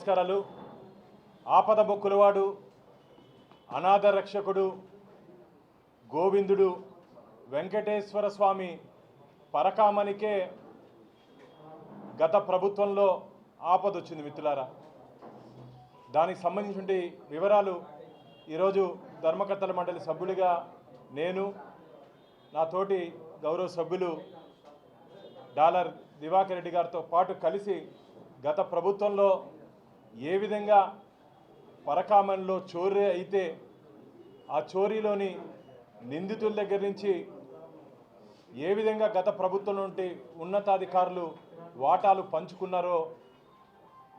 నమస్కారాలు. ఆపద బొక్కులవాడు అనాథ రక్షకుడు గోవిందుడు వెంకటేశ్వర స్వామి పరకామనికే గత ప్రభుత్వంలో ఆపద వచ్చింది మిత్రులారా. దానికి సంబంధించిన వివరాలు ఈరోజు ధర్మకర్తల మండలి సభ్యుడిగా నేను నా తోటి గౌరవ సభ్యులు డాలర్ దివాకర్ రెడ్డి గారితో పాటు కలిసి గత ప్రభుత్వంలో ఏ విధంగా పరకామంలో చోరీ అయితే ఆ చోరీలోని నిందితుల దగ్గర నుంచి ఏ విధంగా గత ప్రభుత్వం నుండి ఉన్నతాధికారులు వాటాలు పంచుకున్నారో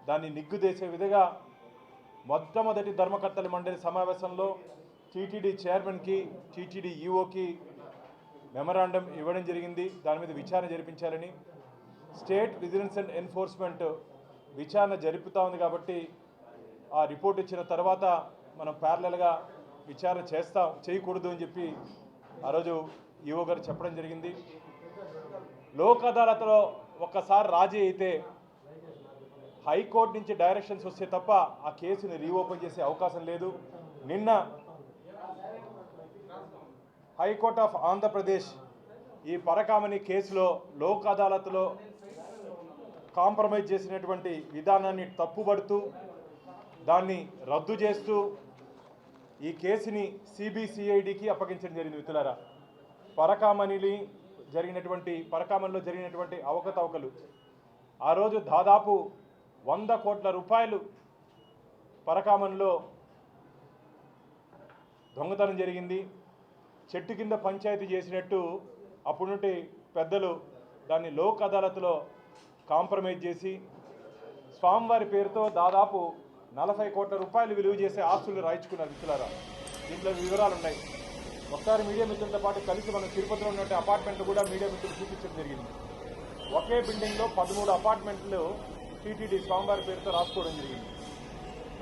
దాన్ని నిగ్గుదేసే విధంగా మొట్టమొదటి ధర్మకర్తల మండలి సమావేశంలో టీటీడీ చైర్మన్కి టీటీడీ ఈఓకి మెమరాండం ఇవ్వడం జరిగింది. దాని మీద విచారణ జరిపించాలని స్టేట్ విజిలెన్స్ అండ్ ఎన్ఫోర్స్మెంట్ విచారణ జరుపుతూ ఉంది కాబట్టి ఆ రిపోర్ట్ ఇచ్చిన తర్వాత మనం ప్యారలల్గా విచారణ చేస్తాం చేయకూడదు అని చెప్పి ఆ రోజు ఈఓ గారు చెప్పడం జరిగింది. లోక్ అదాలత్లో ఒక్కసారి రాజీ అయితే హైకోర్టు నుంచి డైరెక్షన్స్ వస్తే తప్ప ఆ కేసుని రీఓపెన్ చేసే అవకాశం లేదు. నిన్న హైకోర్ట్ ఆఫ్ ఆంధ్రప్రదేశ్ ఈ పరకామణి కేసులో లోక్ అదాలత్లో కాంప్రమైజ్ చేసినటువంటి విధానాన్ని తప్పుపడుతూ దాన్ని రద్దు చేస్తూ ఈ కేసుని సిబిసిఐడికి అప్పగించడం జరిగింది మిత్రులారా. పరకామణిని జరిగినటువంటి పరకామణిలో జరిగినటువంటి అవకతవకలు. ఆ రోజు దాదాపు వంద కోట్ల రూపాయలు పరకామణిలో దొంగతనం జరిగింది. చెట్టు కింద పంచాయతీ చేసినట్టు అప్పుడు నుండి పెద్దలు దాన్ని లోక్ అదాలత్లో కాంప్రమైజ్ చేసి స్వామివారి పేరుతో దాదాపు నలభై కోట్ల రూపాయలు విలువ చేసే ఆస్తులు రాయించుకున్నారు మిత్రులారా దీంట్లో వివరాలు ఉన్నాయి. ఒకసారి మీడియా మిత్రులతో పాటు కలిసి మనం తిరుపతిలో ఉన్నట్టు అపార్ట్మెంట్లు కూడా మీడియా మిత్రులు చూపించడం జరిగింది. ఒకే బిల్డింగ్లో పదమూడు అపార్ట్మెంట్లు టీటీడీ స్వామివారి పేరుతో రాసుకోవడం జరిగింది.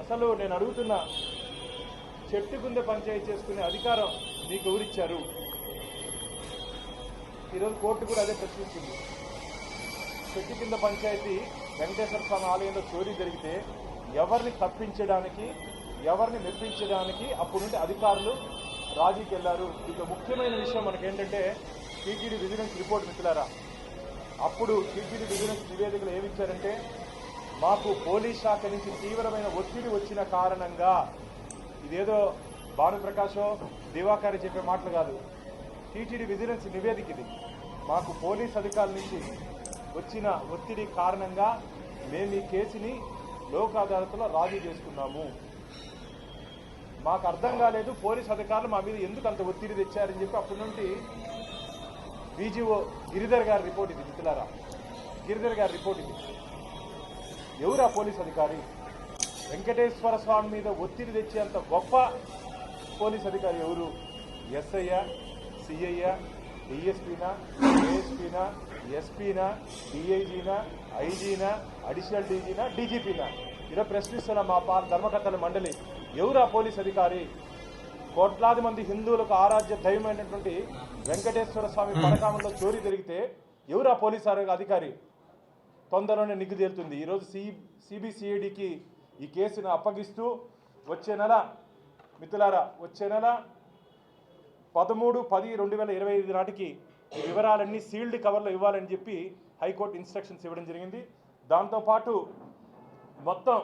అసలు నేను అడుగుతున్న చెట్టు కింద పంచాయతీ చేసుకునే అధికారం మీకు ఎవరిచ్చారు? ఈరోజు కోర్టు కూడా అదే ప్రశ్నించింది చెట్టు కింద పంచాయతీ వెంకటేశ్వర స్వామి ఆలయంలో చోరీ జరిగితే ఎవరిని తప్పించడానికి ఎవరిని మెప్పించడానికి అప్పుడు నుండి అధికారులు రాజీకి వెళ్ళారు. ఇక ముఖ్యమైన విషయం మనకేంటంటే టీటీడీ విజిలెన్స్ రిపోర్ట్ మిత్రులారా అప్పుడు టీటీడీ విజిలెన్స్ నివేదికలు ఏమిచ్చారంటే మాకు పోలీస్ శాఖ నుంచి తీవ్రమైన ఒత్తిడి వచ్చిన కారణంగా ఇదేదో భానుప్రకాశో దివాకర్ చెప్పే మాటలు కాదు. టీటీడీ విజిలెన్స్ నివేదిక ఇది. మాకు పోలీస్ అధికారుల నుంచి వచ్చిన ఒత్తిడి కారణంగా మేము ఈ కేసుని లోక్ అదాలత్లో రాజీ చేసుకున్నాము. మాకు అర్థం కాలేదు పోలీస్ అధికారులు మా మీద ఎందుకు అంత ఒత్తిడి తెచ్చారని చెప్పి అప్పటి నుండి బీజీఓ గిరిధర్ గారి రిపోర్ట్ ఇది మిత్రులారా. గిరిధర్ గారి రిపోర్ట్ ఇది. ఎవరా పోలీస్ అధికారి? వెంకటేశ్వర స్వామి మీద ఒత్తిడి తెచ్చేంత గొప్ప పోలీస్ అధికారి ఎవరు? ఎస్ఐయా సిఐయా డిఎస్పీనా ఏఎస్పీనా ఎస్పీనా డిఐజీనా ఐజీనా అడిషనల్ డీజీనా డీజీపీనా ఇలా ప్రశ్నిస్తున్న మా పా ధర్మకర్తల మండలి ఎవరు ఆ పోలీస్ అధికారి? కోట్లాది మంది హిందువులకు ఆరాధ్య దైవమైనటువంటి వెంకటేశ్వర స్వామి పరకామంలో చోరీ జరిగితే ఎవరు ఆ పోలీస్ అధికారి? తొందరలోనే నిగ్గు తేలుతుంది ఈరోజు సి సిబిసిఐడికి ఈ కేసును అప్పగిస్తూ వచ్చే నెల మిత్రులారా వచ్చే నెల పదమూడు పది రెండు వేల ఇరవై ఐదు నాటికి వివరాలన్నీ సీల్డ్ కవర్లో ఇవ్వాలని చెప్పి హైకోర్టు ఇన్స్ట్రక్షన్స్ ఇవ్వడం జరిగింది. దాంతోపాటు మొత్తం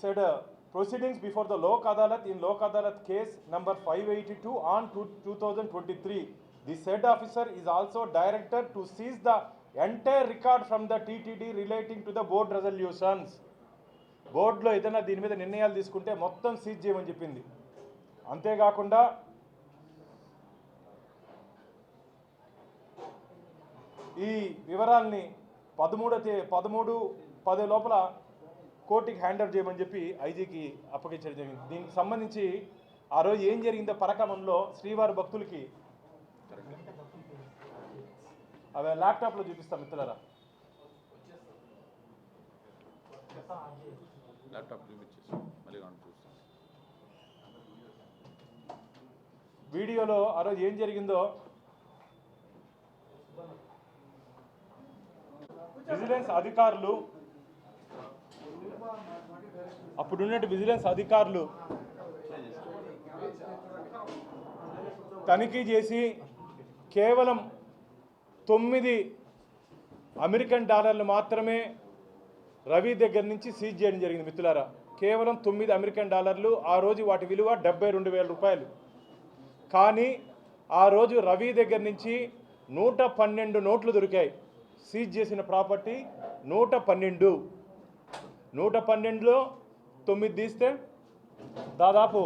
said proceedings before the Lok Adalat in Lok Adalat case number five eighty two on two two thousand twenty three the said officer is also director to seize the entire record from the TTD relating to the board resolutions బోర్డులో ఏదైనా దీని మీద నిర్ణయాలు తీసుకుంటే మొత్తం seize చేయమని చెప్పింది. అంతేకాకుండా ఈ వివరాల్ని పదమూడో తే పదమూడు పది లోపల కోర్టుకి హ్యాండ్ ఓవర్ చేయమని చెప్పి ఐజీకి అప్పగించడం జరిగింది. దీనికి సంబంధించి ఆ రోజు ఏం జరిగిందో పరకమంలో శ్రీవారి భక్తులకి అవి ల్యాప్టాప్లో చూపిస్తాం మిత్రులారా. ల్యాప్టాప్ చూపించేసి మళ్ళీ కానీ చూస్తాను. వీడియోలో ఆ రోజు ఏం జరిగిందో విజిలెన్స్ అధికారులు అప్పుడున్నట్టు విజిలెన్స్ అధికారులు తనిఖీ చేసి కేవలం తొమ్మిది అమెరికన్ డాలర్లు మాత్రమే రవి దగ్గర నుంచి సీజ్ చేయడం జరిగింది మిత్రులారా. కేవలం తొమ్మిది అమెరికన్ డాలర్లు ఆ రోజు వాటి విలువ డెబ్బై రెండు వేల రూపాయలు. కానీ ఆ రోజు రవి దగ్గర నుంచి నూట పన్నెండు నోట్లు దొరికాయి. సీజ్ చేసిన ప్రాపర్టీ నూట పన్నెండు. నూట పన్నెండులో తొమ్మిది తీస్తే దాదాపు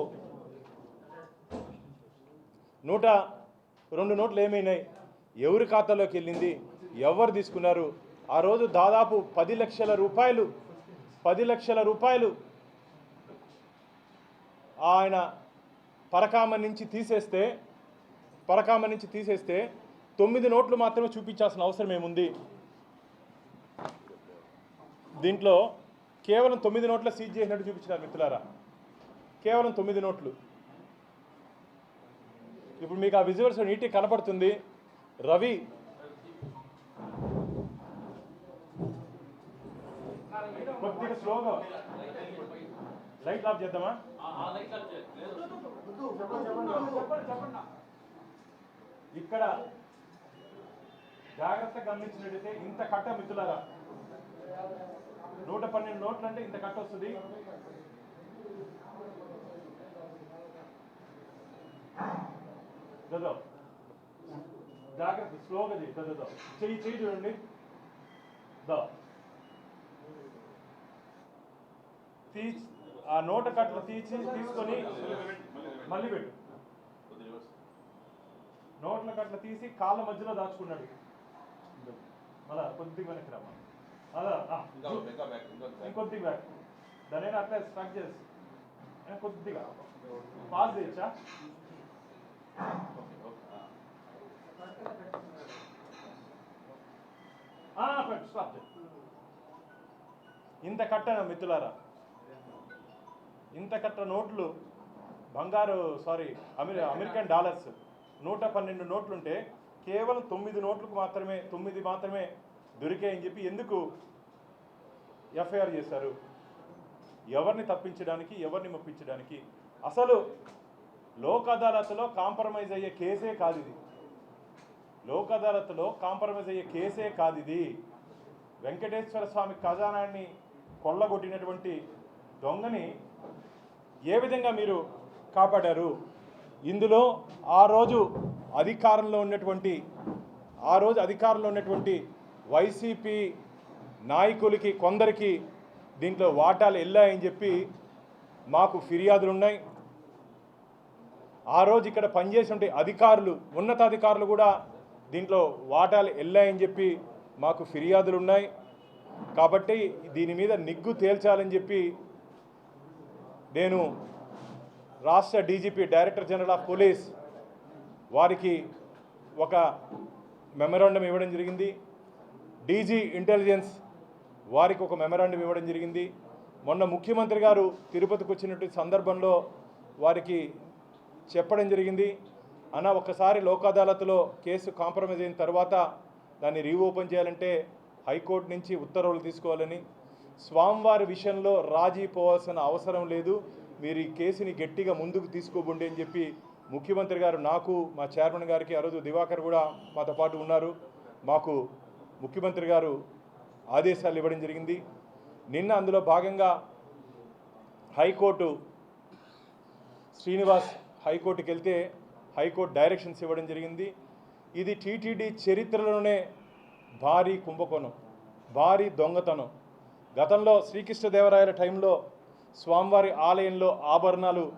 నూట రెండు నోట్లు ఏమైనాయి? ఎవరి ఖాతాలోకి వెళ్ళింది? ఎవరు తీసుకున్నారు? ఆ రోజు దాదాపు పది లక్షల రూపాయలు పది లక్షల రూపాయలు ఆయన పరకామ నుంచి తీసేస్తే పరకామ నుంచి తీసేస్తే తొమ్మిది నోట్లు మాత్రమే చూపించాల్సిన అవసరం ఏముంది? దీంట్లో కేవలం తొమ్మిది నోట్ల సీజ్ చేసినట్టు చూపించినారు మిత్రులారా. కేవలం తొమ్మిది నోట్లు. ఇప్పుడు మీకు ఆ విజువల్స్ నీటికి కనపడుతుంది. రవి కొద్దిగా స్లోగా. లైట్ ఆఫ్ చేద్దామా? ఇక్కడ జాగ్రత్త గమనించినట్టయితే ఇంత కట్ట మిత్రులారా. నూట పన్నెండు నోట్లు అంటే ఇంత కట్ట వస్తుంది. చదువు జాగ్రత్త స్లోగా చేయి. చదువు చెయ్యి చెయ్యి చూడండి. దా. తీసి ఆ నోట కట్టలు తీసి తీసుకొని మళ్ళీ పెట్టు. నోట్ల కట్ల తీసి కాళ్ళ మధ్యలో దాచుకున్నాడు. మళ్ళా కొద్దిగా వెనక్కి రమ్మా. అలా ఇంకొద్దిగా బ్యాక్ దాని అట్లా స్ట్రక్ చేసి. కొద్దిగా. పాస్ చేయొచ్చా. ఇంత కట్ట మిత్రులారా. ఇంత కట్ట నోట్లు బంగారు సారీ అమెరి అమెరికన్ డాలర్స్ నూట పన్నెండు నోట్లుంటే కేవలం తొమ్మిది నోట్లకు మాత్రమే తొమ్మిది మాత్రమే దొరికాయని చెప్పి ఎందుకు ఎఫ్ఐఆర్ చేశారు? ఎవరిని తప్పించడానికి ఎవరిని మొప్పించడానికి? అసలు లోక్ అదాలత్లో కాంప్రమైజ్ అయ్యే కేసే కాదు ఇది. లోక్ అదాలత్లో కాంప్రమైజ్ అయ్యే కేసే కాదు ఇది. వెంకటేశ్వర స్వామి ఖజానాన్ని కొల్లగొట్టినటువంటి దొంగని ఏ విధంగా మీరు కాపాడారు? ఇందులో ఆ రోజు అధికారంలో ఉన్నటువంటి ఆ రోజు అధికారంలో ఉన్నటువంటి వైసీపీ నాయకులకి కొందరికి దీంట్లో వాటాలు వెళ్ళాయని చెప్పి మాకు ఫిర్యాదులు ఉన్నాయి ఆ రోజు ఇక్కడ పనిచేసే అధికారులు ఉన్నతాధికారులు కూడా దీంట్లో వాటాలు వెళ్ళాయని చెప్పి మాకు ఫిర్యాదులు ఉన్నాయి కాబట్టి దీని మీద నిగ్గు తేల్చాలని చెప్పి నేను రాష్ట్ర DGP director general of police వారికి ఒక మెమరాండం ఇవ్వడం జరిగింది. డీజీ ఇంటెలిజెన్స్ వారికి ఒక మెమరాండం ఇవ్వడం జరిగింది. మొన్న ముఖ్యమంత్రి గారు తిరుపతికి వచ్చినటువంటి సందర్భంలో వారికి చెప్పడం జరిగింది. అన్న ఒక్కసారి లోక్ అదాలత్లో కేసు కాంప్రమైజ్ అయిన తర్వాత దాన్ని రీఓపెన్ చేయాలంటే హైకోర్టు నుంచి ఉత్తర్వులు తీసుకోవాలని స్వామివారి విషయంలో రాజీ పోవాల్సిన అవసరం లేదు. మీరు ఈ కేసుని గట్టిగా ముందుకు తీసుకోబండి అని చెప్పి ముఖ్యమంత్రి గారు నాకు మా చైర్మన్ గారికి ఆ రోజు దివాకర్ కూడా మాతో పాటు ఉన్నారు. మాకు ముఖ్యమంత్రి గారు ఆదేశాలు ఇవ్వడం జరిగింది. నిన్న అందులో భాగంగా హైకోర్టు శ్రీనివాస్ హైకోర్టుకి వెళ్తే హైకోర్టు డైరెక్షన్స్ ఇవ్వడం జరిగింది. ఇది టీటీడీ చరిత్రలోనే భారీ కుంభకోణం భారీ దొంగతనం. గతంలో శ్రీకృష్ణదేవరాయల టైంలో స్వామివారి ఆలయంలో ఆభరణాలు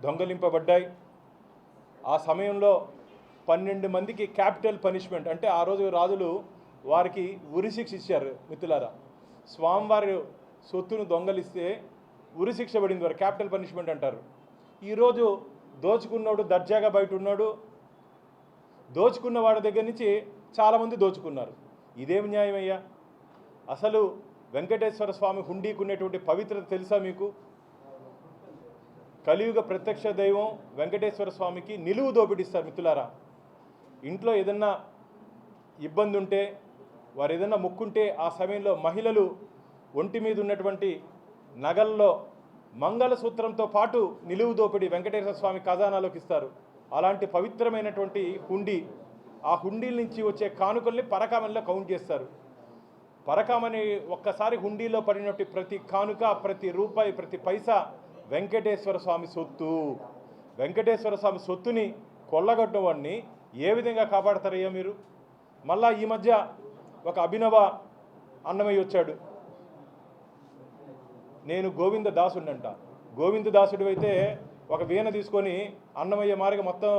దొంగలింపబడ్డాయి. ఆ సమయంలో పన్నెండు మందికి క్యాపిటల్ పనిష్మెంట్ అంటే ఆ రోజు రాజులు వారికి ఉరిశిక్ష ఇచ్చారు మిత్రులారా. స్వామివారి సొత్తును దొంగలిస్తే ఉరిశిక్ష పడింది వారు క్యాపిటల్ పనిష్మెంట్ అంటారు. ఈరోజు దోచుకున్నాడు దర్జాగా బయట ఉన్నాడు. దోచుకున్న వాడి దగ్గర నుంచి చాలామంది దోచుకున్నారు. ఇదేమి న్యాయమయ్యా? అసలు వెంకటేశ్వర స్వామి హుండీకున్నటువంటి పవిత్రత తెలుసా మీకు? కలియుగ ప్రత్యక్ష దైవం వెంకటేశ్వర స్వామికి నిలువు దోపిడిస్తారు మిత్రులారా. ఇంట్లో ఏదన్నా ఇబ్బంది ఉంటే వారు ఏదన్నా ముక్కుంటే ఆ సమయంలో మహిళలు ఒంటి మీద ఉన్నటువంటి నగల్లో మంగళసూత్రంతో పాటు నిలువు దోపిడి వెంకటేశ్వర స్వామి ఖజానాలోకి ఇస్తారు. అలాంటి పవిత్రమైనటువంటి హుండీ ఆ హుండీల నుంచి వచ్చే కానుకల్ని పరకామంలో కౌంట్ చేస్తారు. పరకామని ఒక్కసారి హుండీలో పడినట్టు ప్రతి కానుక ప్రతి రూపాయి ప్రతి పైసా వెంకటేశ్వర స్వామి సొత్తు. వెంకటేశ్వర స్వామి సొత్తుని కొల్లగొట్టిన వాడిని ఏ విధంగా కాపాడతారయ్యా మీరు? మళ్ళా ఈ మధ్య ఒక అభినవ అన్నమయ్య వచ్చాడు. నేను గోవింద దాసుడంట గోవింద దాసుడు అయితే ఒక వీణ తీసుకొని అన్నమయ్య మార్గ మొత్తం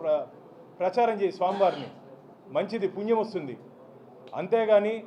ప్ర ప్రచారం చేయి స్వామివారిని. మంచిది పుణ్యం వస్తుంది. అంతేగాని